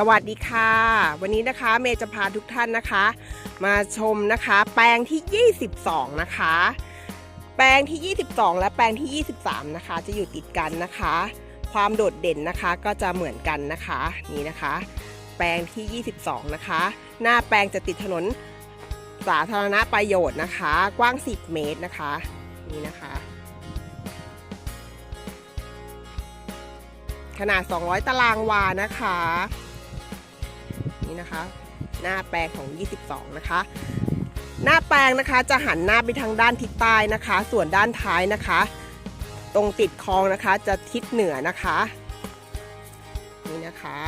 สวัสดีค่ะ วันนี้นะคะเมย์จะพาทุกท่านนะคะ มาชมนะคะ แปลงที่ 22 นะคะ แปลงที่ 22 และแปลงที่ 23 นะคะ จะอยู่ติดกันนะคะ ความโดดเด่นนะคะก็จะเหมือนกันนะคะนี่นะคะ แปลงที่ 22 นะคะ หน้าแปลงจะติดถนนสาธารณประโยชน์นะคะ กว้าง 10 เมตรนะคะนี่นะคะ ขนาด 200 ตารางวานะคะ นี่นะคะ หน้าแปลงของ 22 นะคะ หน้าแปลงนะคะจะหันหน้าไปทางด้านทิศใต้นะคะ ส่วนด้านท้ายนะคะ ตรงติดคลองนะคะจะทิศเหนือนะคะนี่นะคะ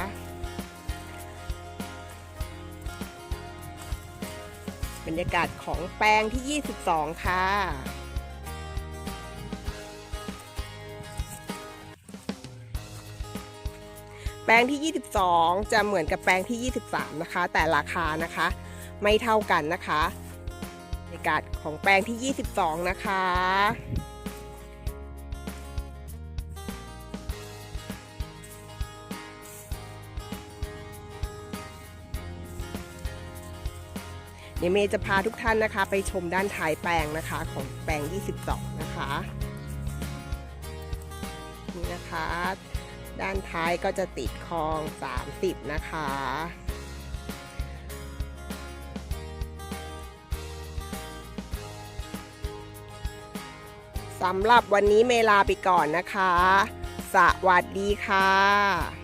บรรยากาศของแปลงที่ 22 ค่ะ ปลงที่ 22 จะเหมือนกับแปลงที่ 23 นะคะ แต่ราคานะคะไม่เท่ากันนะคะบรรยากาศของแปลงที่ 22 นะคะเดี๋ยวเมย์จะพาทุกท่านนะคะ ไปชมด้านท้ายแปลงนะคะของแปลง 22 นะคะ นี่นะคะ ด้านท้ายก็จะติดคลอง 30 นะคะ สำหรับวันนี้เมลาไปก่อนนะคะ สวัสดีค่ะ